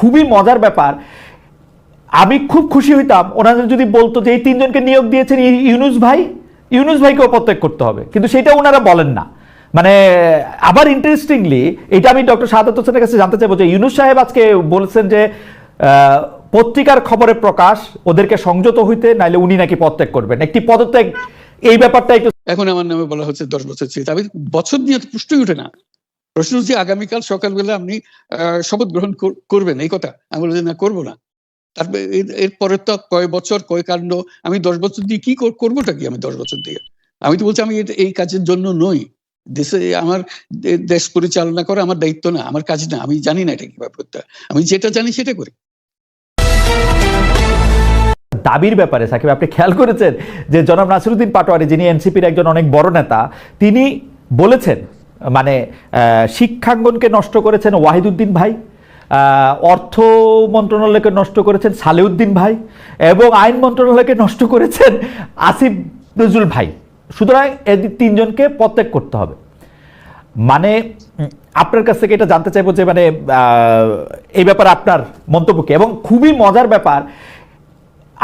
খুবই মজার ব্যাপার। আমি খুব খুশি হইতাম ওনাদের যদি বলতো যে এই তিনজনকে নিয়োগ দিয়েছেন ইউনুস ভাই, ইউনুস ভাইকেও প্রত্যেক করতে হবে। কিন্তু সেটা ওনারা বলেন না। মানে আবার ইন্টারেস্টিংলি এটা আমি ডক্টর সাদাত হোসেনের কাছে জানতে চাইব যে ইউনুস সাহেব আজকে বলছেন যে পত্রিকার খবরে প্রকাশ, ওদেরকে সংযত হইতে, নাইলে উনি নাকি পদত্যাগ করবেন। একটি পদত্যাগ, এই ব্যাপারটা একটু এখন আমার নামে বলা হচ্ছে দশ বছর স্মৃতি আমি বছর তো প্রশ্নই ওঠে না। প্রশ্ন হচ্ছে, আগামীকাল সকালবেলা আপনি শপথ গ্রহণ করবেন, এই কথা। আমি বলছি না, করব না। তারপরে এর- এরপরে তো কয় বছর, কয় কাণ্ড, আমি দশ বছর দিয়ে কি কর- করবোটা কি আমি দশ বছর দিয়ে? আমি তো বলছি, আমি এই কাজের জন্য নই। দেশে আমার দেশ পরিচালনা করা আমার দায়িত্ব না, আমার কাজ না। আমি জানি না এটা কীভাবে করতে আমি যেটা জানি সেটা করি। দাবির ব্যাপারে, সাকিব, আপনি খেয়াল করেছেন যে, জনাব নাসিরুদ্দিন পাটোয়ারি, যিনি এনসিপির একজন অনেক বড় নেতা, তিনি বলেছেন মানে শিক্ষাঙ্গনকে নষ্ট করেছেন ওয়াহিদুদ্দিন ভাই অর্থ মন্ত্রণালয়কে নষ্ট করেছেন সালেউদ্দিন ভাই এবং আইন মন্ত্রণালয়কে নষ্ট করেছেন আসিফ নজরুল ভাই। সুতরাং এদের তিনজনকে প্রত্যেক করতে হবে। মানে আপনার কাছ থেকে এটা জানতে চাইব যে মানে এই ব্যাপারে আপনার মন্তব্য কি? এবং খুবই মজার ব্যাপার,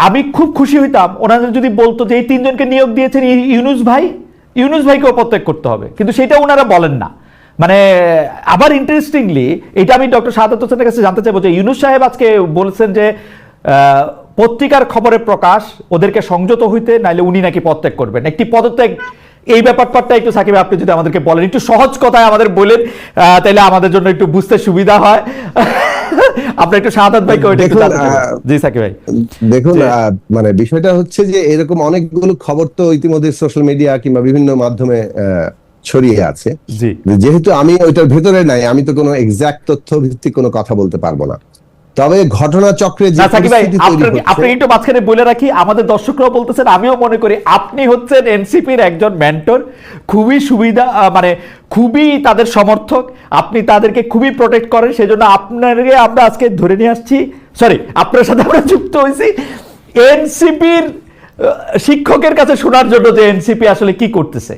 আমি খুব খুশি হইতাম ওনাদের যদি বলতো যে, এই তিনজনকে নিয়োগ দিয়েছেন ইউনুস ভাই ইউনুস ভাইকেও প্রত্যেক করতে হবে। কিন্তু সেটা ওনারা বলেন না। মানে আবার ইন্টারেস্টিংলি এটা আমি ডক্টর সাদাত হোসেনের কাছে জানতে চাইব যে ইউনুস সাহেব আজকে বলছেন যে পত্রিকার খবরে প্রকাশ, ওদেরকে সংযত হইতে, নাইলে উনি নাকি পদত্যাগ করবেন। একটি পদত্যাগ, এই ব্যাপারটা একটু সাকিব, আপনি যদি আমাদেরকে বলেন, একটু সহজ কথায় আমাদের বলেন তাইলে আমাদের জন্য একটু বুঝতে সুবিধা হয়। আপনি একটু শাহাদাত ভাইকে ওইটা একটু জি সাকিব ভাই। দেখুন মানে বিষয়টা হচ্ছে যে এরকম অনেকগুলো খবর তো ইতিমধ্যে সোশ্যাল মিডিয়া কিংবা বিভিন্ন মাধ্যমে ছড়িয়ে আছে। জি। যেহেতু আমি ওইটার ভেতরে নাই আমি তো কোনো এক্সাক্ট তথ্য ভিত্তিক কোনো কথা বলতে পারব না। তবে ঘটনা চক্রে যে আপনি একটু মাঝখানে বলে রাখি আমাদের দর্শকরাও বলতেছেন আমিও মনে করি আপনি হচ্ছেন এনসিপির একজন মেন্টর খুবই সুবিধা মানে খুবই তাদের সমর্থক আপনি তাদেরকে খুবই প্রোটেক্ট করেন সেজন্য আপনাকে আমরা আজকে ধরে নিয়ে আসছি সরি আপনার সাথে আমরা যুক্ত হয়েছি এনসিপির শিক্ষকের কাছে শোনার জন্য যে এনসিপি আসলে কি করতেছে।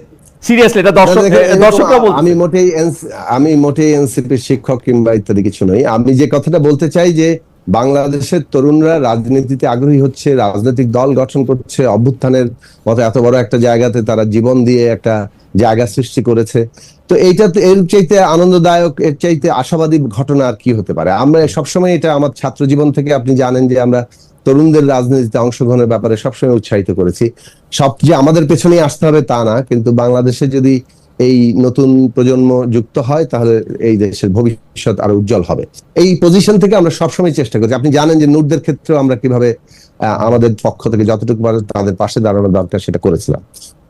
সিরিয়াসলি এটা দর্শক দর্শকরা বলছে আমি মোটেই আমি মোটেই এনসিপির শিক্ষক কিংবা ইত্যাদি কিছু নই। আমি যে কথাটা বলতে চাই যে বাংলাদেশের তরুণরা রাজনীতিতে আগ্রহী হচ্ছে রাজনৈতিক দল গঠন করছে অভ্যুত্থানের মতো এত বড় একটা জায়গাতে তারা জীবন দিয়ে একটা জায়গা সৃষ্টি করেছে। তো এইটা এর চাইতে আনন্দদায়ক এর চাইতে আশাবাদী ঘটনা আর কি হতে পারে? আমরা সবসময় এটা আমার ছাত্র জীবন থেকে আপনি জানেন যে আমরা তরুণদের রাজনীতিতে অংশগ্রহণের ব্যাপারে সবসময় উৎসাহিত করেছি। সব যে আমাদের পেছনেই আসতে হবে তা না, কিন্তু বাংলাদেশে যদি এই নতুন প্রজন্ম যুক্ত হয়, তাহলে এই দেশের ভবিষ্যৎ আরও উজ্জ্বল হবে। এই পজিশন থেকে আমরা সবসময় চেষ্টা করছি। আপনি জানেন যে নূরদের ক্ষেত্রেও আমরা কীভাবে আমাদের পক্ষ থেকে যতটুকু তাদের পাশে দাঁড়ানো দরকার সেটা করেছিলাম।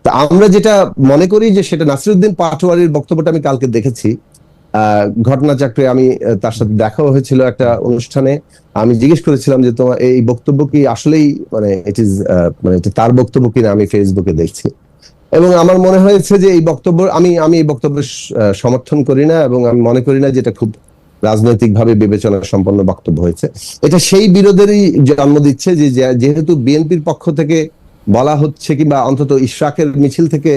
তা আমরা যেটা মনে করি যে সেটা নাসিরুদ্দিন পাটোয়ারির বক্তব্যটা আমি কালকে দেখেছি ঘটনাচক্রে আমি তার সাথে দেখাও হয়েছিল একটা অনুষ্ঠানে। আমি জিজ্ঞেস করেছিলাম যে, তোমার এই বক্তব্য কি আসলেই মানে ইট ইজ মানে তার বক্তব্য কিনা আমি ফেসবুকে দেখছি? এবং আমার মনে হয়েছে যে, এই বক্তব্য, আমি আমি এই বক্তব্য সমর্থন করি না এবং আমি মনে করি না যে, এটা খুব রাজনৈতিকভাবে বিবেচনা সম্পন্ন বক্তব্য হয়েছে। এটা সেই বিরোধেরই জন্ম দিচ্ছে যে, যেহেতু বিএনপির পক্ষ থেকে বলা হচ্ছে কিংবা অন্তত ইশরাকের মিছিল থেকে,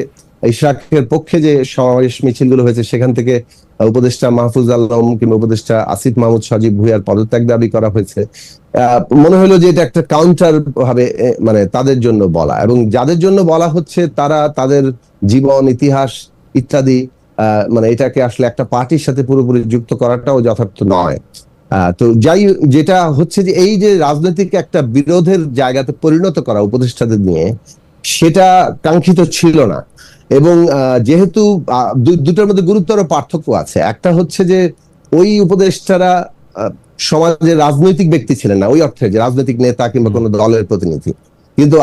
ইশরাকের পক্ষে যে সমাবেশ মিছিলগুলো হয়েছে, সেখান থেকে উপদেষ্টা মাহফুজ আলম কিংবা উপদেষ্টা আসিফ মাহমুদ সজীব ভুইয়ার পদত্যাগ দাবি করা হয়েছে। মনে হলো যে এটা একটা কাউন্টার ভাবে মানে তাদের জন্য বলা এবং যাদের জন্য বলা হচ্ছে তারা তাদের জীবন, ইতিহাস ইত্যাদি মানে এটাকে আসলে একটা পার্টির সাথে পুরোপুরি যুক্ত করাটাও যথার্থ নয়। তো যাই যেটা হচ্ছে যে এই যে রাজনৈতিক একটা বিরোধের জায়গাতে পরিণত করা উপদেষ্টাদের নিয়ে সেটা কাঙ্ক্ষিত ছিল না। এবং যেহেতু দুটোর মধ্যে গুরুতর পার্থক্য আছে। একটা হচ্ছে যে ওই উপদেষ্টারা সমাজের রাজনৈতিক ব্যক্তি ছিলেন না ওই অর্থে যে রাজনৈতিক নেতা কিংবা কোনো দলের প্রতিনিধি। কিন্তু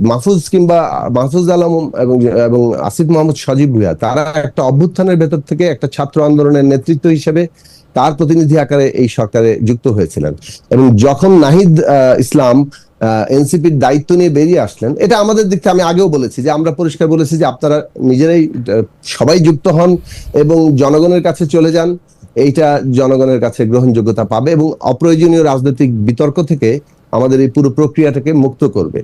মাহফুজ কিংবা মাহফুজ আলম এবং এবং আসিফ মোহাম্মদ সজীব ভুইয়া তারা একটা অভ্যুত্থানের ভেতর থেকে একটা ছাত্র আন্দোলনের নেতৃত্ব হিসেবে তার প্রতিনিধি আকারে এই সরকারে যুক্ত হয়েছিলেন। এবং যখন নাহিদ আহ, ইসলাম এনসিপির দায়িত্ব নিয়ে বেরিয়ে আসলেন। এটা আমাদের দিক থেকে আমি আগেও বলেছি যে, আমরা পরিষ্কার বলেছি যে, আপনারা নিজেরাই সবাই যুক্ত হন এবং জনগণের কাছে চলে যান। এইটা জনগণের কাছে গ্রহণযোগ্যতা পাবে এবং অপ্রয়োজনীয় রাজনৈতিক বিতর্ক থেকে আমাদের এই পুরো প্রক্রিয়াটাকে মুক্ত করবে।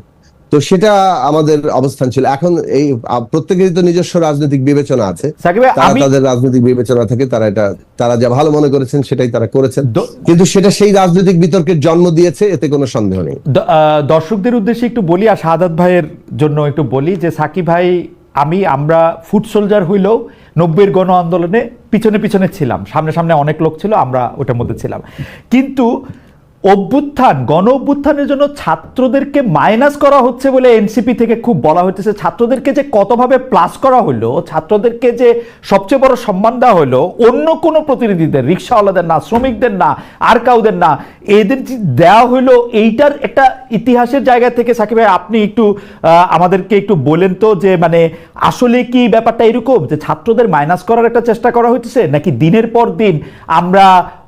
তো সেটা আমাদের অবস্থান ছিল। এখন এই প্রত্যেকেরই তো নিজস্ব রাজনৈতিক বিবেচনা আছে। তারা তাদের রাজনৈতিক বিবেচনা থেকে তারা এটা তারা যা ভালো মনে করেছেন সেটাই তারা করেছেন। কিন্তু সেটা সেই রাজনৈতিক বিতর্কের জন্ম দিয়েছে এতে কোনো সন্দেহ নেই। দর্শকদের উদ্দেশ্যে একটু বলি আর শাহাদাত ভাইয়ের জন্য একটু বলি যে সাকিব ভাই আমি আমরা ফুড সোলজার হইলেও নব্বইয়ের গণ আন্দোলনে পিছনে পিছনে ছিলাম। সামনে সামনে অনেক লোক ছিল আমরা ওটার মধ্যে ছিলাম। কিন্তু অভ্যুত্থান গণ অভ্যুত্থানের জন্য ছাত্রদেরকে মাইনাস করা হচ্ছে বলে এনসিপি থেকে খুব বলা হচ্ছে ছাত্রদেরকে যে কতভাবে প্লাস করা হলো ছাত্রদেরকে যে সবচেয়ে বড় সম্মান দেওয়া হলো অন্য কোনো প্রতিনিধিদের, রিক্সাওয়ালাদের না, শ্রমিকদের না, আর কাউদের না, এদের যে দেওয়া হলো এইটার একটা ইতিহাসের জায়গা থেকে সাকিব ভাই, আপনি একটু আমাদেরকে একটু বলেন তো যে মানে আসলে কি ব্যাপারটা এরকম যে, ছাত্রদের মাইনাস করার একটা চেষ্টা করা হচ্ছে নাকি দিনের পর দিন আমরা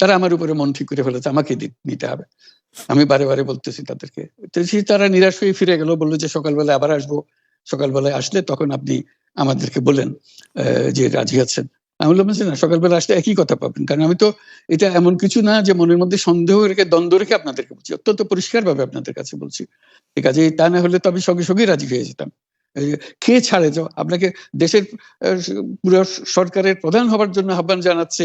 তারা আমার উপরে মন ঠিক করে ফেলেছে, আমাকে নিতে হবে। আমি বারে বারে বলতেছি তাদেরকে। তারা নিরাশ হয়ে ফিরে গেল, বলল যে সকালবেলা আবার আসব। সকালবেলায় আসলে তখন আপনি আমাদেরকে বলেন যে রাজি আছেন। আমি বললাম, না, সকালবেলা আসলে একই কথা পাবেন। কারণ আমি তো এটা এমন কিছু না যে মনের মধ্যে সন্দেহ রেখে, দ্বন্দ্ব রেখে আপনাদেরকে বলছি। অত্যন্ত পরিষ্কার ভাবে আপনাদের কাছে বলছি। ঠিক আছে তা না হলে তো আমি সঙ্গে সঙ্গে রাজি হয়ে যেতাম। খেয়ে ছাড়ে যাও? আপনাকে দেশের পুরো সরকারের প্রধান হবার জন্য আহ্বান জানাচ্ছে।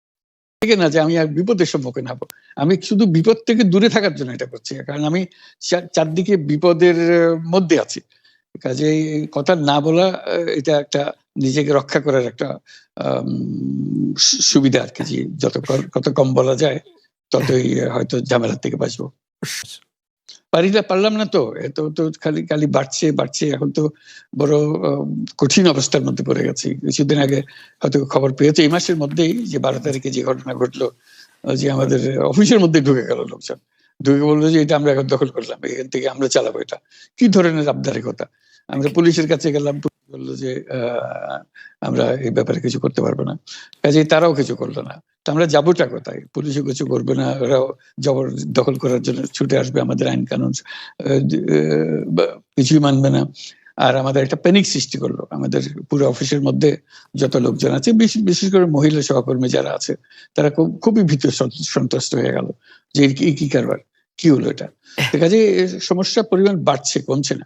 ঠিক না যে আমি আর বিপদের সম্মুখীন হব। আমি শুধু বিপদ থেকে দূরে থাকার জন্য এটা করছি, কারণ আমি চারদিকে বিপদের মধ্যে আছি। কাজে কথা না বলা এটা একটা নিজেকে রক্ষা করার একটা সুবিধা আর কি যত কত কম বলা যায়, ততই হয়তো ঝামেলার থেকে বাঁচবো। পারি না পারলাম না তো এত তো খালি খালি বাড়ছে বাড়ছে এখন তো বড় কঠিন অবস্থার মধ্যে পড়ে গেছি। কিছুদিন আগে হয়তো খবর পেয়েছে এই মাসের মধ্যেই যে বারো তারিখে যে ঘটনা ঘটলো যে আমাদের অফিসের মধ্যে ঢুকে গেল লোকজন। ঢুকে বলল যে এটা আমরা এখন দখল করলাম এখান থেকে আমরা চালাবো এটা। কি ধরনের আবদারিকতা? আমরা পুলিশের কাছে গেলাম বলল যে আহ, আমরা এই ব্যাপারে কিছু করতে পারব না। কাজেই তারাও কিছু করল না। তা আমরা যাবোটা কোথায়? পুলিশও কিছু করবে না ওরাও জবর দখল করার জন্য ছুটে আসবে আমাদের আইন কানুন কিছুই মানবে না। আর আমাদের একটা প্যানিক সৃষ্টি করল আমাদের পুরো অফিসের মধ্যে যত লোকজন আছে বিশেষ করে মহিলা সহকর্মী যারা আছে তারা খুব খুবই ভীত সন্ত- সন্ত্রস্ত হয়ে গেল যে কি কি কারবার কি হলো এটা? ঠিক আছে সমস্যার পরিমাণ বাড়ছে কমছে না।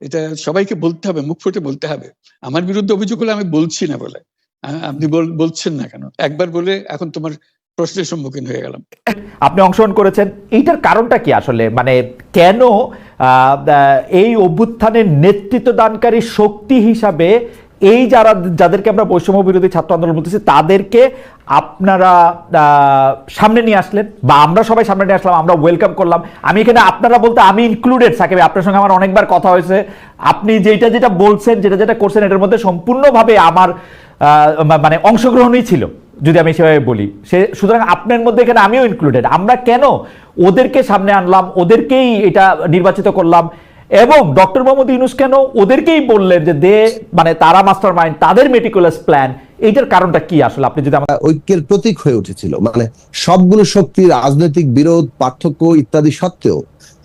এটা সবাইকে বলতে হবে, মুখ ফুটে বলতে হবে। আমার বিরুদ্ধে অভিযোগ হলে আমি বলছি না বলে। আপনি বল- বলছেন না কেন? একবার বলে এখন তোমার প্রশ্নের সম্মুখীন হয়ে গেলাম। আপনি অংশগ্রহণ করেছেন। এইটার কারণটা কি আসলে? মানে কেন এই অভ্যুত্থানের নেতৃত্ব দানকারী শক্তি হিসাবে এই যারা, যাদেরকে আমরা বৈষম্য বিরোধী ছাত্র আন্দোলন বলতেছি, তাদেরকে আপনারা সামনে নিয়ে আসলেন বা আমরা সবাই সামনে নিয়ে আসলাম, আমরা ওয়েলকাম করলাম। আমি এখানে আপনারা বলতে, আমি ইনক্লুডেড সাকিব আপনার সঙ্গে আমার অনেকবার কথা হয়েছে। আপনি যেটা যেটা বলছেন, যেটা যেটা করছেন, এটার মধ্যে সম্পূর্ণভাবে আমার মানে অংশগ্রহণই ছিল, যদি আমি সেভাবে বলি। সে, সুতরাং আপনার মধ্যে এখানে আমিও ইনক্লুডেড আমরা কেন ওদেরকে সামনে আনলাম? ওদেরকেই এটা নির্বাচিত করলাম? এবং ডক্টর মোহাম্মদ ইউনুস কেন ওদেরকেই বললেন যে দে মানে তারা মাস্টার মাইন্ড তাদের মেটিকুলাস প্ল্যান এইটার কারণটা কি আসলে? আপনি যদি আমার ঐক্যের প্রতীক হয়ে উঠেছিল। মানে সবগুলো শক্তি, রাজনৈতিক বিরোধ, পার্থক্য ইত্যাদি সত্ত্বেও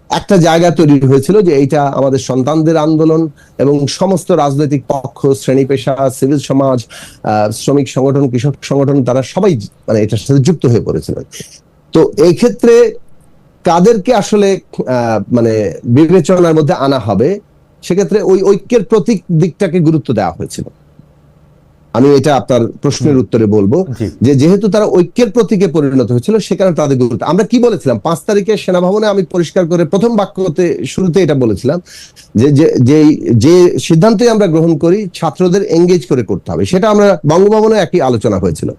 একটা জায়গা তৈরি হয়েছিল যে এইটা আমাদের সন্তানদের আন্দোলন এবং সমস্ত রাজনৈতিক পক্ষ, শ্রেণি পেশা, সিভিল সমাজ শ্রমিক সংগঠন, কৃষক সংগঠন, তারা সবাই মানে এটার সাথে যুক্ত হয়ে পড়েছিল। তো এই ক্ষেত্রে কাদেরকে আসলে মানে বিবেচনার মধ্যে আনা হবে, সেক্ষেত্রে ওই ঐক্যের প্রতীক দিকটাকে গুরুত্ব দেওয়া হয়েছিল। আমি এটা আপনার প্রশ্নের উত্তরে বলব যে যেহেতু তারা ঐক্যের প্রতীকে পরিণত হয়েছিল সে কারণে তাদের গুরুত্ব। আমরা কি বলেছিলাম? পাঁচ তারিখে সেনা ভবনে আমি পরিষ্কার করে প্রথম বাক্যতে শুরুতে এটা বলেছিলাম যে যে যে- যে সিদ্ধান্তই আমরা গ্রহণ করি ছাত্রদের এঙ্গেজ করে করতে হবে। সেটা আমরা বঙ্গভবনে একই আলোচনা হয়েছিল।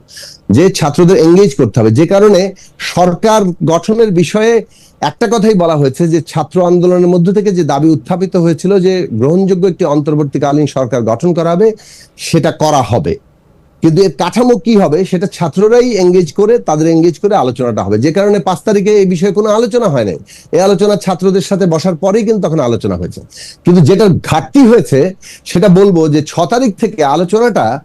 যে ছাত্রদের এঙ্গেজ করতে হবে। যে কারণে সরকার গঠনের বিষয়ে একটা কথাই বলা হয়েছে যে ছাত্র আন্দোলনের মধ্য থেকে যে দাবি উত্থাপিত হয়েছিল যে গ্রহণযোগ্য একটি অন্তর্বর্তীকালীন সরকার গঠন করা হবে, সেটা করা হবে। কিন্তু এর কাঠামো কি হবে, সেটা ছাত্ররাই এঙ্গেজ করে, তাদের এঙ্গেজ করে আলোচনাটা হবে। যে কারণে পাঁচ তারিখে এই বিষয়ে কোনো আলোচনা হয় নাই। এই আলোচনা ছাত্রদের সাথে বসার পরেই কিন্তু তখন আলোচনা হয়েছে। কিন্তু যেটা ঘাটতি হয়েছে, সেটা বলব যে ছ তারিখ থেকে আলোচনাটা